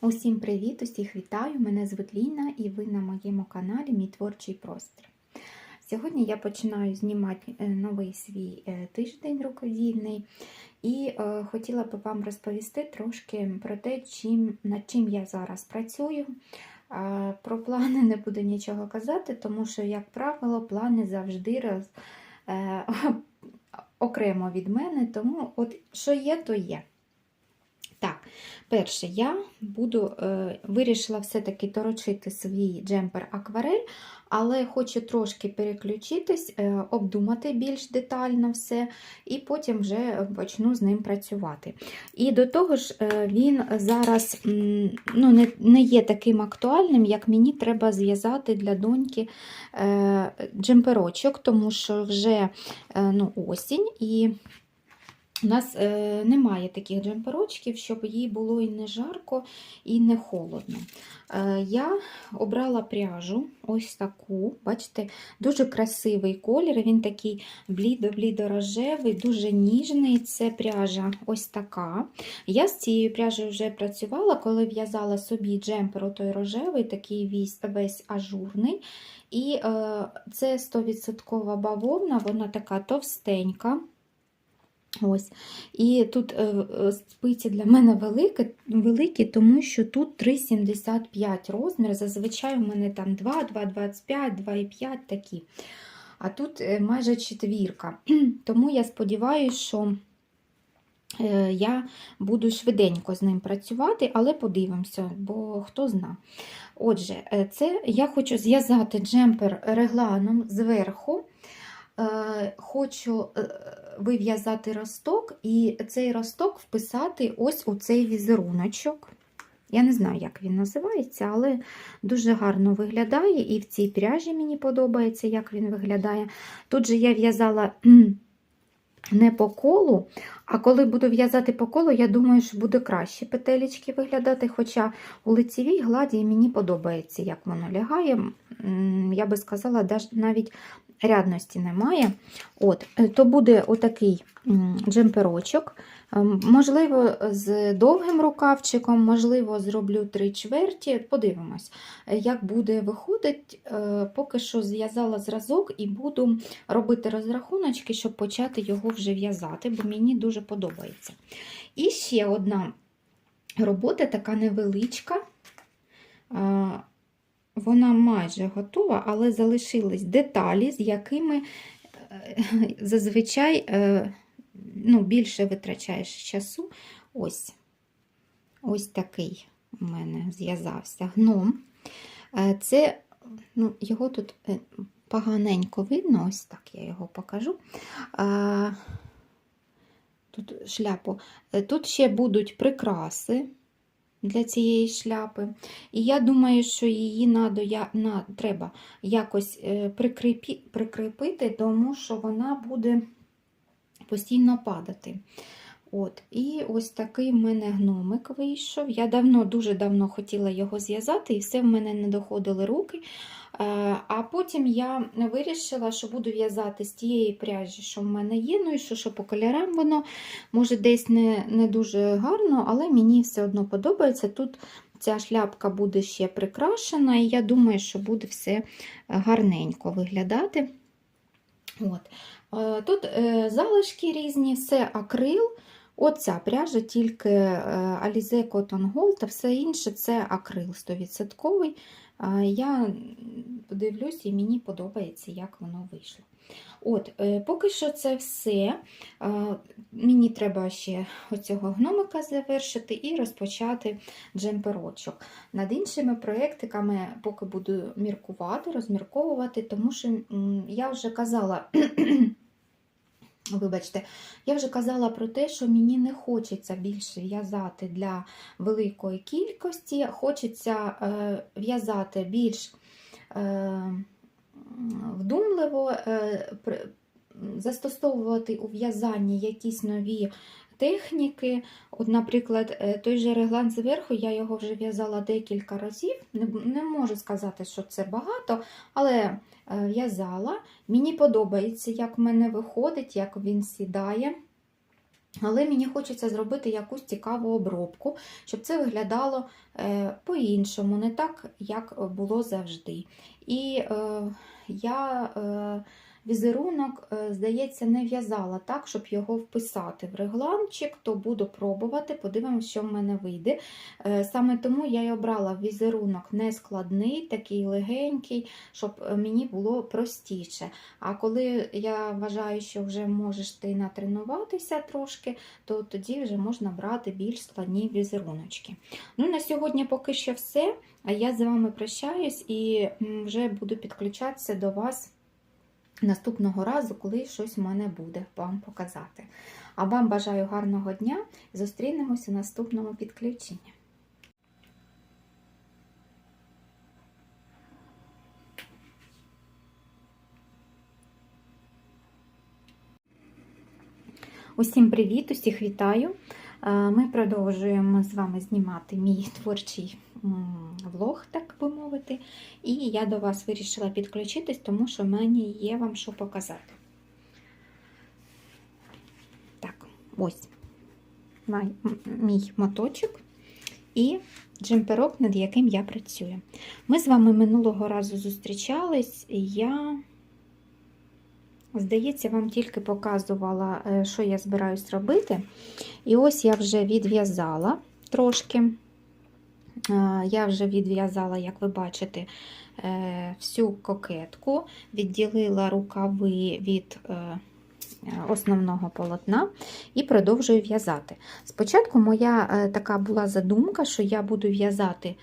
Усім привіт, усіх вітаю! Мене звуть Ліна і ви на моєму каналі Мій творчий простір. Сьогодні я починаю знімати е, новий свій е, тиждень рукодільний і е, хотіла б вам розповісти трошки про те, чим, над чим я зараз працюю. Про плани не буду нічого казати, тому що, як правило, плани завжди роз, окремо від мене, тому от що є, то є. Так, перше, я буду е, вирішила все-таки торочити свій джемпер акварель, але хочу трошки переключитись, е, обдумати більш детально все, і потім вже почну з ним працювати. І до того ж, е, він зараз ну, не, не є таким актуальним, як мені треба зв'язати для доньки е, джемперочок, тому що вже е, ну, осінь. і у нас е, немає таких джемперочків, щоб їй було і не жарко, і не холодно. Е, я обрала пряжу, ось таку, бачите, дуже красивий колір, він такий блідо-блідо-рожевий, дуже ніжний. Це пряжа ось така. Я з цією пряжею вже працювала, коли в'язала собі джемпер, той рожевий, такий весь, весь ажурний. І е, це 100% бавовна, вона така товстенька. Ось. І тут е, е, спиці для мене великі, великі, тому що тут 3,75 розмір. Зазвичай у мене там 2, 2,25, 2,5 такі. А тут е, майже четвірка. Тому я сподіваюся, що я буду швиденько з ним працювати, але подивимося, бо хто зна. Отже, це я хочу зв'язати джемпер регланом зверху. Хочу вив'язати росток, і цей росток вписати ось у цей візеруночок. Я не знаю, як він називається, але дуже гарно виглядає. І в цій пряжі мені подобається, як він виглядає. Тут же я в'язала не по колу, а коли буду в'язати по колу, я думаю, що буде краще петелечки виглядати. Хоча у лицевій гладі мені подобається, як воно лягає. Я би сказала, навіть рядності немає. От, е, То буде отакий джемперочок. Ем, можливо, з довгим рукавчиком, можливо, зроблю три чверті. Подивимось, як буде виходить. Е, поки що зв'язала зразок і буду робити розрахуночки, щоб почати його вже в'язати, бо мені дуже подобається. І ще одна робота, така невеличка. Вона майже готова, але залишились деталі, з якими е, зазвичай е, ну, більше витрачаєш часу. Ось ось такий у мене зв'язався гном. Е, це, ну, Його тут поганенько видно, ось так я його покажу. Тут шляпу. Тут ще будуть прикраси для цієї шляпи. І я думаю, що її надо, я, на, треба якось е, прикріпі, прикріпити, тому що вона буде постійно падати. От, І ось такий в мене гномик вийшов. Я давно, дуже давно хотіла його зв'язати, і все в мене не доходили руки. Е, а потім я вирішила, що буду в'язати з тієї пряжі, що в мене є. Ну і що, що по кольорам воно може десь не, не дуже гарно, але мені все одно подобається. Тут ця шляпка буде ще прикрашена, і я думаю, що буде все гарненько виглядати. От. Е, тут е, залишки різні, все акрил. Оця пряжа тільки Alize Cotton Gold, а все інше це акрил 100%. Я подивлюсь, і мені подобається, як воно вийшло. От, е, Поки що це все. Мені треба ще оцього гномика завершити і розпочати джемперочок. Над іншими проєктиками, поки буду міркувати, розмірковувати, тому що я вже казала. Вибачте, я вже казала про те, що мені не хочеться більше в'язати для великої кількості, хочеться е, в'язати більш е, вдумливо, е, застосовувати у в'язанні якісь нові техніки. От, Наприклад, е, той же реглан зверху, я його вже в'язала декілька разів. Не, можу сказати, що це багато, але е, в'язала. Мені подобається, як в мене виходить, як він сідає. Але мені хочеться зробити якусь цікаву обробку, щоб це виглядало е, по-іншому, не так, як було завжди. І е, я е, візерунок, е, здається, не в'язала так, щоб його вписати в регланчик, то буду пробувати, подивимося, що в мене вийде. Е, саме тому я й обрала візерунок не складний, такий легенький, щоб е, мені було простіше. А коли я вважаю, що вже можеш ти натренуватися трошки, то тоді вже можна брати більш складні візеруночки. Ну, на сьогодні поки що все. А я з вами прощаюсь і вже буду підключатися до вас наступного разу, коли щось в мене буде вам показати. А вам бажаю гарного дня. Зустрінемося у наступному підключенні. Усім привіт, усіх вітаю! Ми продовжуємо з вами знімати мій творчий влог, так би мовити. І я до вас вирішила підключитись, тому що в мене є вам що показати. Так, ось мій моточок і джемперок, над яким я працюю. Ми з вами минулого разу зустрічались, я. Здається, вам тільки показувала, е, що я збираюсь робити. І ось я вже відв'язала трошки. Е, Я вже відв'язала, як ви бачите, е, всю кокетку, відділила рукави від основного полотна і продовжую в'язати. Спочатку моя така була задумка, що я буду в'язати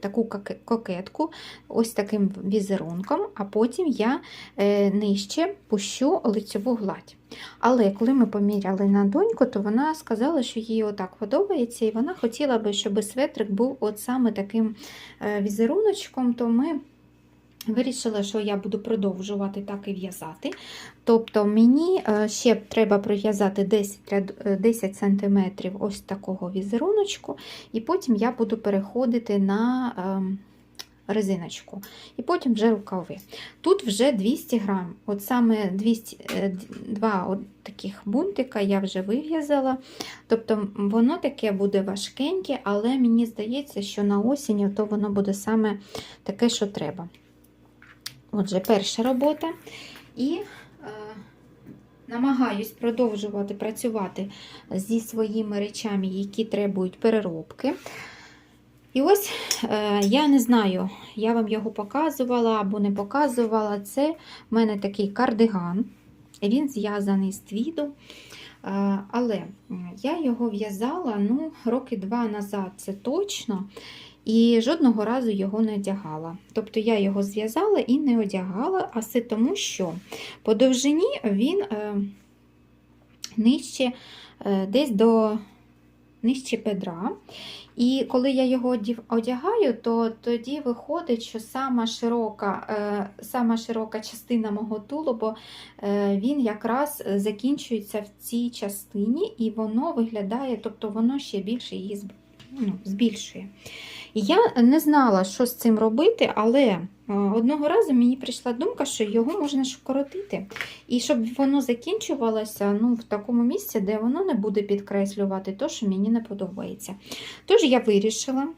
таку кокетку ось таким візерунком, а потім я е, нижче пущу лицьову гладь. Але коли ми поміряли на доньку, то вона сказала, що їй отак подобається, і вона хотіла би, щоб светрик був от саме таким е, візеруночком, то ми вирішили, що я буду продовжувати так і в'язати. Тобто мені е, ще треба пров'язати 10, е, 10 см ось такого візеруночку, і потім я буду переходити на ем, резиночку. І потім вже рукави. Тут вже 200 грам. От саме 200, е, два от таких бунтика я вже вив'язала. Тобто воно таке буде важкеньке, але мені здається, що на осінь то воно буде саме таке, що треба. Отже, перша робота. І е, намагаюсь продовжувати працювати зі своїми речами, які требують переробки. І ось е, я не знаю, я вам його показувала або не показувала. Це в мене такий кардиган. Він зв'язаний з твіду. Е, Але я його в'язала ну, роки два назад, це точно. І жодного разу його не одягала. Тобто я його зв'язала і не одягала, а все тому, що по довжині він е, нижче, е, десь до нижче бедра. І коли я його одягаю, то тоді виходить, що сама широка, е, сама широка частина мого тулуба, він якраз закінчується в цій частині, і воно виглядає, тобто воно ще більше її ну, збільшує. Я не знала, що з цим робити, але е, одного разу мені прийшла думка, що його можна шкоротити. І щоб воно закінчувалося ну, в такому місці, де воно не буде підкреслювати те, що мені не подобається. Тож я вирішила,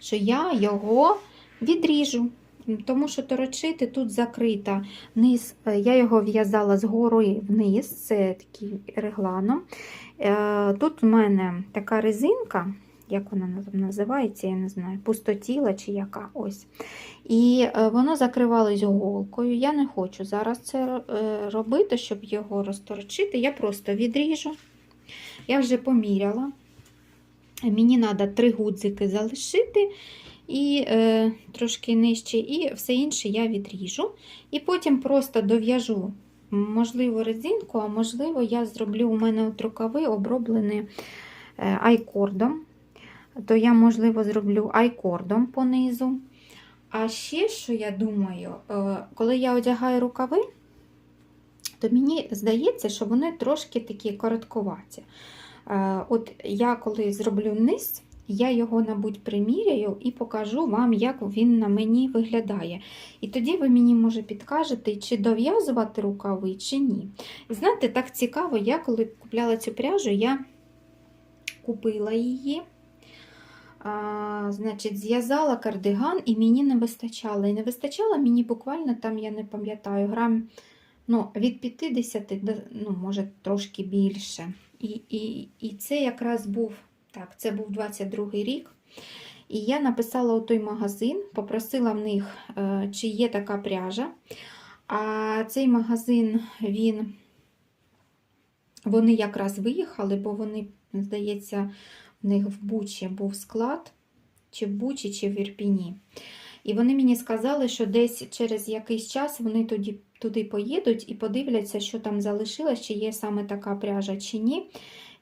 що я його відріжу. Тому що торочити тут закрита низ, е, я його в'язала згори вниз, це такий регланом. Е, Тут у мене така резинка, як вона там називається, я не знаю, пустотіла чи яка ось. І е, воно закривалось голкою. Я не хочу зараз це е, робити, щоб його розторчити. Я просто відріжу. Я вже поміряла. Мені треба три гудзики залишити і е, трошки нижче, і все інше я відріжу. І потім просто дов'яжу, можливо, резинку, а можливо, я зроблю у мене от рукави оброблені е, айкордом. То я, можливо, зроблю айкордом понизу. А ще, що я думаю, е, коли я одягаю рукави, то мені здається, що вони трошки такі короткуваті. Е, От я коли зроблю низ, я його, мабуть, приміряю і покажу вам, як він на мені виглядає. І тоді ви мені, може, підкажете, чи дов'язувати рукави, чи ні. Знаєте, так цікаво, я коли купляла цю пряжу, я купила її. А, значить, зв'язала кардиган і мені не вистачало. І не вистачало мені буквально там, я не пам'ятаю, грам ну, від 50 до, ну, може, трошки більше. І, і, і це якраз був, так, це був 22 рік. І я написала у той магазин, попросила в них, е, чи є така пряжа. А цей магазин, він, вони якраз виїхали, бо вони, здається, в них в Бучі був склад, чи в Бучі, чи в Ірпіні. І вони мені сказали, що десь через якийсь час вони тоді, туди поїдуть і подивляться, що там залишилось, чи є саме така пряжа, чи ні.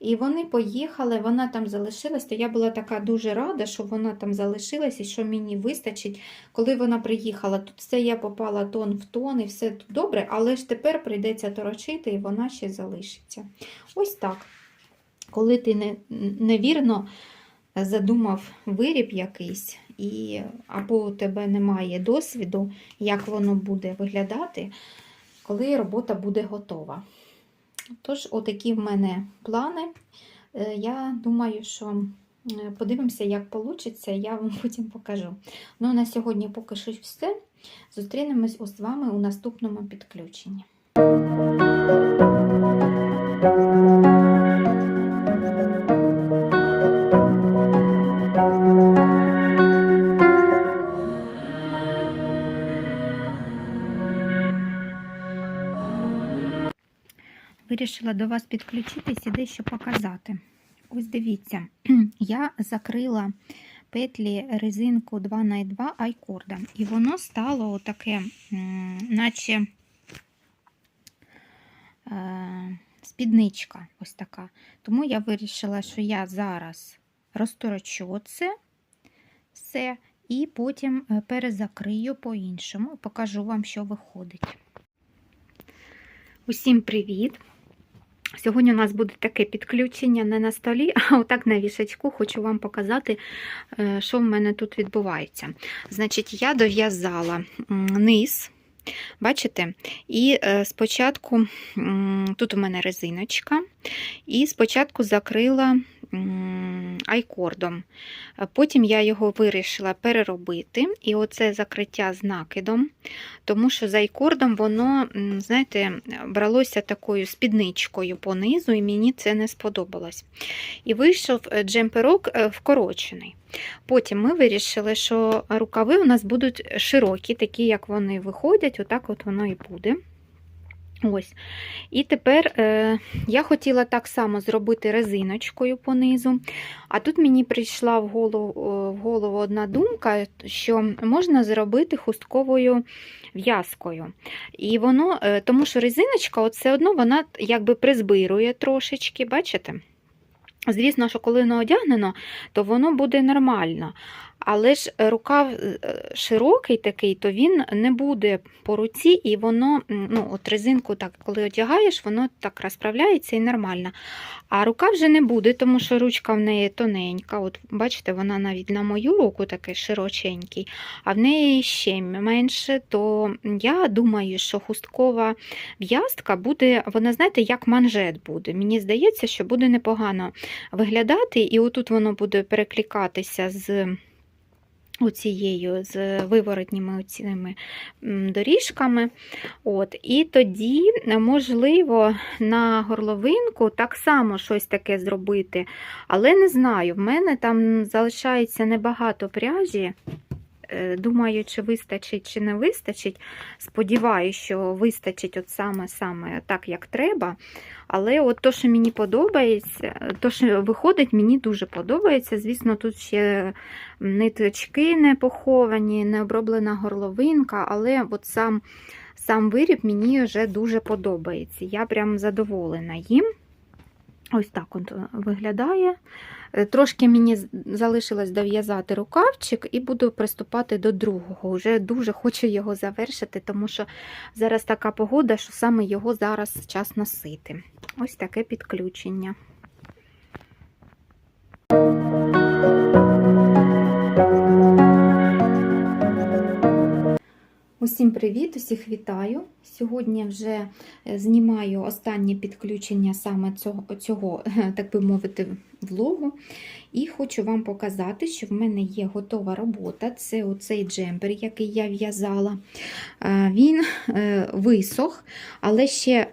І вони поїхали, вона там залишилась, то я була така дуже рада, що вона там залишилась і що мені вистачить. Коли вона приїхала, тут все я попала тон в тон і все тут добре, але ж тепер прийдеться торочити, і вона ще залишиться. Ось так. Коли ти невірно задумав виріб якийсь, і, або у тебе немає досвіду, як воно буде виглядати, коли робота буде готова. Тож, отакі в мене плани. Е, Я думаю, що подивимося, як вийде, я вам потім покажу. Ну, на сьогодні поки що все. Зустрінемось з вами у наступному підключенні. Вирішила до вас підключитись і дещо показати. Ось дивіться, я закрила петлі резинку 2х2 айкорда, і воно стало отаке, наче е, спідничка ось така. Тому я вирішила, що я зараз розторочу це все і потім е, перезакрию по-іншому. Покажу вам, що виходить. Усім привіт! Сьогодні у нас буде таке підключення не на столі, а отак на вішачку хочу вам показати, е, що в мене тут відбувається. Значить, я дов'язала низ, бачите? І е, спочатку тут у мене резиночка, і спочатку закрила айкордом. Потім я його вирішила переробити, і оце закриття з накидом, тому що з айкордом воно, знаєте, бралося такою спідничкою понизу, і мені це не сподобалось. І вийшов е, джемперок е, вкорочений. Потім ми вирішили, що рукави у нас будуть широкі, такі, як вони виходять, отак от воно і буде. Ось. І тепер е, я хотіла так само зробити резиночкою понизу. А тут мені прийшла в голову в голову одна думка, що можна зробити хустковою в'язкою. І воно, е, Тому що резиночка от все одно вона якби призбирує трошечки, бачите? Звісно, що коли воно одягнено, то воно буде нормально. Але ж рукав е, широкий такий, то він не буде по руці, і воно, ну, от резинку, так, коли одягаєш, воно так розправляється і нормально. А рука вже не буде, тому що ручка в неї тоненька. От Бачите, вона навіть на мою руку такий широченький, а в неї ще менше, то я думаю, що хусткова в'язка буде, вона, знаєте, як манжет буде. Мені здається, що буде непогано виглядати, і отут воно буде перекликатися з оцією з виворотніми оціними доріжками. От. І тоді, можливо, на горловинку так само щось таке зробити. Але не знаю, в мене там залишається небагато пряжі. Е, думаю, чи вистачить, чи не вистачить. Сподіваюся, що вистачить от саме саме так, як треба. Але от то, що мені подобається, то, що виходить, мені дуже подобається. Звісно, тут ще ниточки не поховані, не оброблена горловинка, але от сам сам виріб мені вже дуже подобається. Я прям задоволена їм. Ось так от виглядає. Е, трошки мені залишилось дов'язати рукавчик і буду приступати до другого. Вже дуже хочу його завершити, тому що зараз така погода, що саме його зараз час носити. Ось таке підключення. Усім привіт, усіх вітаю. Сьогодні вже е, знімаю останнє підключення саме цього, цього, так би мовити, влогу. І хочу вам показати, що в мене є готова робота. Це оцей джемпер, який я в'язала. Е, Він е, висох, але ще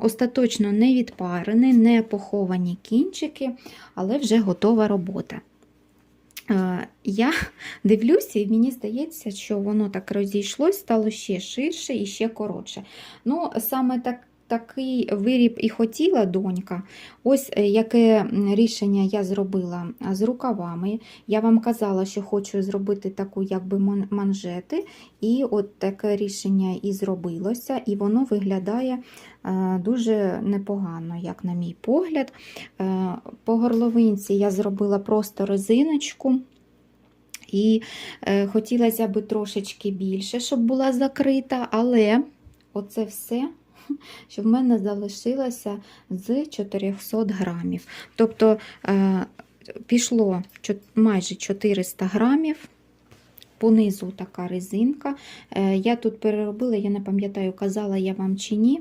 остаточно не відпарений, не поховані кінчики, але вже готова робота. Е, Я дивлюся, і мені здається, що воно так розійшлось, стало ще ширше і ще коротше. Ну, саме так, такий виріб і хотіла донька. Ось е, яке рішення я зробила з рукавами. Я вам казала, що хочу зробити таку якби манжети, і от таке рішення і зробилося, і воно виглядає е, дуже непогано, як на мій погляд. Е, По горловинці я зробила просто резиночку. І хотілося б трошечки більше, щоб була закрита, але оце все, що в мене залишилося з 400 грамів. Тобто е, пішло майже 400 грамів. Понизу така резинка. Е, Я тут переробила, я не пам'ятаю, казала я вам чи ні.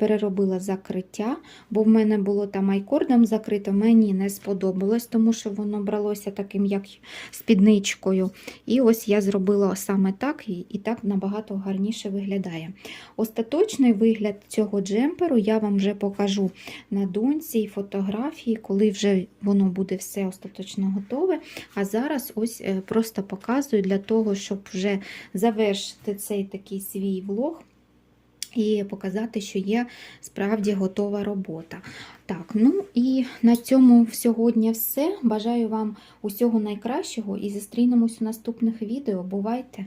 Переробила закриття, бо в мене було там айкордом закрито, мені не сподобалось, тому що воно бралося таким, як спідничкою. І ось я зробила саме так, і, і так набагато гарніше виглядає. Остаточний вигляд цього джемперу я вам вже покажу на доньці і фотографії, коли вже воно буде все остаточно готове. А зараз ось е, просто показую для того, щоб вже завершити цей такий свій влог. І показати, що є справді готова робота. Так, ну і на цьому сьогодні все. Бажаю вам усього найкращого і зустрінемось у наступних відео. Бувайте!